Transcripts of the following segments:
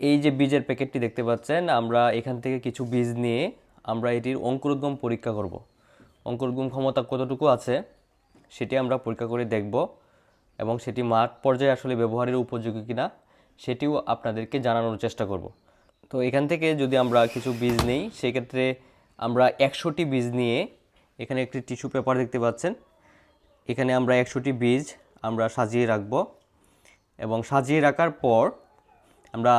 এই যে বীজের প্যাকেটটি দেখতে পাচ্ছেন, আমরা এখান থেকে কিছু বীজ নিয়ে আমরা এটির অঙ্কুরোদ্গম পরীক্ষা করব। অঙ্কুরোদ্গম ক্ষমতা কতটুকু আছে সেটি আমরা পরীক্ষা করে দেখব এবং সেটি মাঠ পর্যায়ে আসলে ব্যবহারের উপযোগী কিনা সেটিও আপনাদেরকে জানানোর চেষ্টা করব। তো এখান থেকে যদি আমরা কিছু বীজ নিই, সেক্ষেত্রে আমরা একশোটি বীজ নিয়ে এখানে একটি টিস্যু পেপার দেখতে পাচ্ছেন। এখানে আমরা একশোটি বীজ আমরা সাজিয়ে রাখব এবং সাজিয়ে রাখার পর আমরা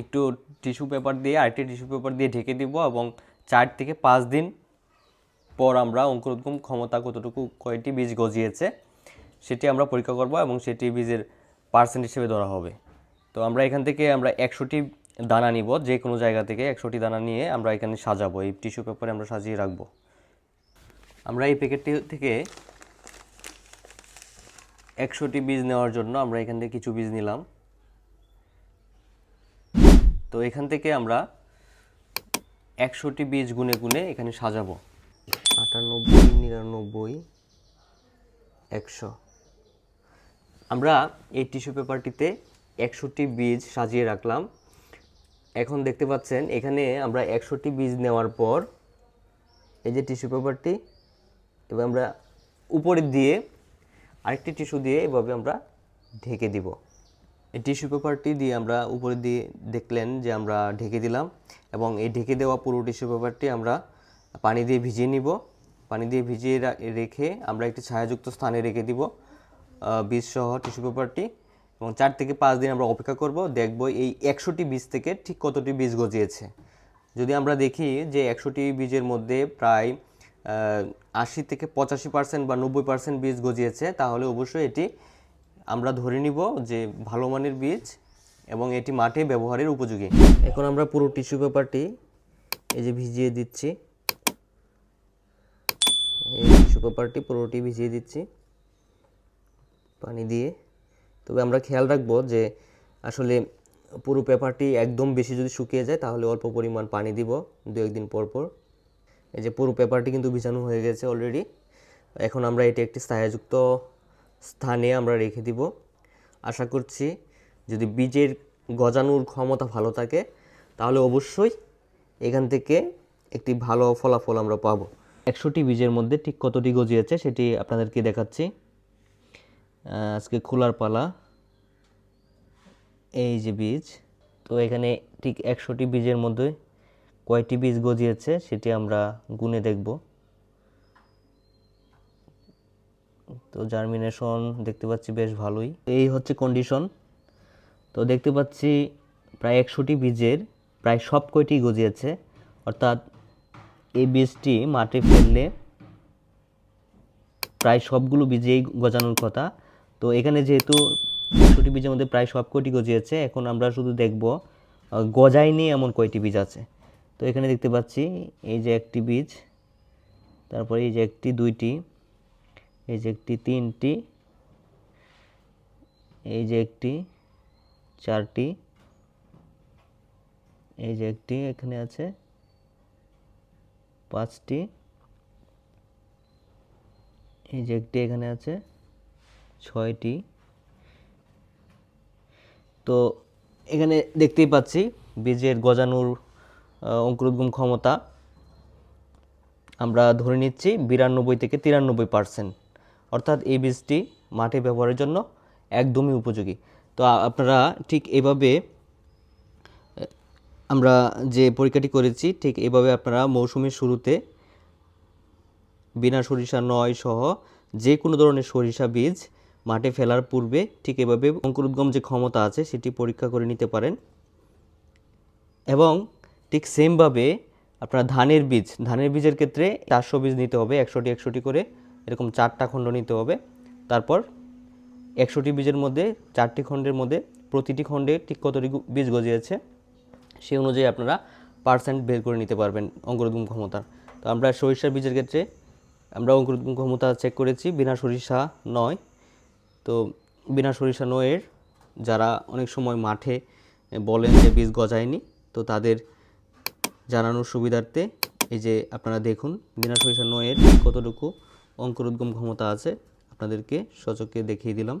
একটু টিস্যু পেপার দিয়ে, আরেকটি টিস্যু পেপার দিয়ে ঢেকে দিব এবং চার থেকে পাঁচ দিন পর আমরা অঙ্কুরোদ্গম ক্ষমতা কতটুকু কয়টি বীজ গজিয়েছে সেটি আমরা পরীক্ষা করব এবং সেটি বীজের পার্সেন্ট হিসেবে ধরা হবে। তো আমরা এখান থেকে আমরা একশোটি দানা নিব, যে কোনো জায়গা থেকে একশোটি দানা নিয়ে আমরা এখানে সাজাবো, এই টিস্যু পেপারে আমরা সাজিয়ে রাখব। আমরা এই প্যাকেটটি থেকে একশোটি বীজ নেওয়ার জন্য আমরা এখান থেকে কিছু বীজ নিলাম। এখান থেকে আমরা একশোটি বীজ গুনে গুনে এখানে সাজাবো। আটানব্বই নিরানব্বই একশো। আমরা এই টিস্যু পেপারটিতে একশোটি বীজ সাজিয়ে রাখলাম। এখন দেখতে পাচ্ছেন এখানে আমরা একশোটি বীজ নেওয়ার পর এই যে টিস্যু পেপারটি এবার আমরা উপরে দিয়ে আরেকটি টিস্যু দিয়ে এভাবে আমরা ঢেকে দিব। টিস্যু পেপারটি দিয়ে আমরা উপরে দিয়ে দেখলেন যে আমরা ঢেকে দিলাম এবং এই ঢেকে দেওয়া পুরো টিস্যু পেপারটি আমরা পানি দিয়ে ভিজিয়ে নিব। পানি দিয়ে ভিজিয়ে রেখে আমরা একটি ছায়াযুক্ত স্থানে রেখে দিব বীজ সহ টিস্যু পেপারটি এবং চার থেকে পাঁচ দিন আমরা অপেক্ষা করব, দেখব এই একশোটি বীজ থেকে ঠিক কতটি বীজ গজিয়েছে। যদি আমরা দেখি যে একশোটি বীজের মধ্যে প্রায় আশি থেকে পঁচাশি পার্সেন্ট বা নব্বই পার্সেন্ট বীজ গজিয়েছে, তাহলে অবশ্যই এটি আমরা ধরে নিব যে ভালো মানের বীজ এবং এটি মাঠে ব্যবহারের উপযোগী। এখন আমরা পুরো টিস্যু পেপারটি এই যে ভিজিয়ে দিচ্ছি। এই টিস্যু পেপারটি পুরোটি ভিজিয়ে দিচ্ছি পানি দিয়ে। তবে আমরা খেয়াল রাখব যে আসলে পুরো পেপারটি একদম বেশি যদি শুকিয়ে যায় তাহলে অল্প পরিমাণ পানি দিব দু একদিন পর পর। এই যে পুরো পেপারটি কিন্তু বিছানো হয়ে গেছে অলরেডি। এখন আমরা এটি একটি ছায়াযুক্ত স্থানে আমরা রেখে দিব। আশা করছি যদি বীজের গজানোর ক্ষমতা ভালো থাকে, তাহলে অবশ্যই এখান থেকে একটি ভালো ফলাফল আমরা পাবো। একশোটি বীজের মধ্যে ঠিক কতটি গজিয়েছে সেটি আপনাদেরকে দেখাচ্ছি। আজকে খোলার পালা। এই যে বীজ, তো এখানে ঠিক একশোটি বীজের মধ্যে কয়টি বীজ গজিয়েছে সেটি আমরা গুনে দেখব। তো জার্মিনেশন দেখতে পাচ্ছি বেশ ভালোই। এই হচ্ছে কন্ডিশন তো দেখতে পাচ্ছি প্রায় একশোটি বীজের প্রায় সব কয়টি গজিয়েছে। অর্থাৎ এই বীজটি মাঠে ফেললে প্রায় সবগুলো বীজেই গজানোর কথা। তো এখানে যেহেতু একশোটি বীজের মধ্যে প্রায় সব কয়টি গজিয়েছে, এখন আমরা শুধু দেখব গজায়নি এমন কয়টি বীজ আছে। তো এখানে দেখতে পাচ্ছি এই যে একটি বীজ, তারপরে এই যে একটি, দুইটি এই যে একটি, তিনটি, এই যে একটি, চারটি, এই যে একটি, এখানে আছে পাঁচটি, এই যে একটি, এখানে আছে ছয়টি। তো এখানে দেখতেই পাচ্ছি বীজের গজানোর অঙ্কুরোদ্গম ক্ষমতা। আমরা ধরে নিচ্ছি বিরানব্বই থেকে তিরানব্বই পার্সেন্ট। অর্থাৎ এই বীজটি মাঠে ব্যবহারের জন্য একদমই উপযোগী। তো আপনারা ঠিক এভাবে আমরা যে পরীক্ষাটি করেছি, ঠিক এভাবে আপনারা মৌসুমের শুরুতে বিনা সরিষা নয় সহ যে কোনো ধরনের সরিষা বীজ মাঠে ফেলার পূর্বে ঠিক এভাবে অঙ্কুরোদ্গম যে ক্ষমতা আছে, সেটি পরীক্ষা করে নিতে পারেন। এবং ঠিক সেমভাবে আপনারা ধানের বীজ, ধানের বীজের ক্ষেত্রে চারশো বীজ নিতে হবে, একশোটি একশোটি করে। এরকম চারটা খণ্ড নিতে হবে। তারপর একশোটি বীজের মধ্যে, চারটি খণ্ডের মধ্যে প্রতিটি খণ্ডে ঠিক কতটি বীজ গজিয়েছে, সেই অনুযায়ী আপনারা পার্সেন্ট বের করে নিতে পারবেন অঙ্কুরোদ্গম ক্ষমতার তো আমরা সরিষার বীজের ক্ষেত্রে, আমরা অঙ্কুরোদ্গম ক্ষমতা চেক করেছি, বিনা সরিষা নয়। তো বিনা সরিষা নয়ের যারা অনেক সময় মাঠে বলেন যে বীজ গজায়নি, তো তাদের জানানোর সুবিধার্থে এই যে আপনারা দেখুন, বিনা সরিষা নয়ের কতটুকু অঙ্কুরোদ্গম ক্ষমতা আছে আপনাদেরকে সচকে দেখিয়ে দিলাম।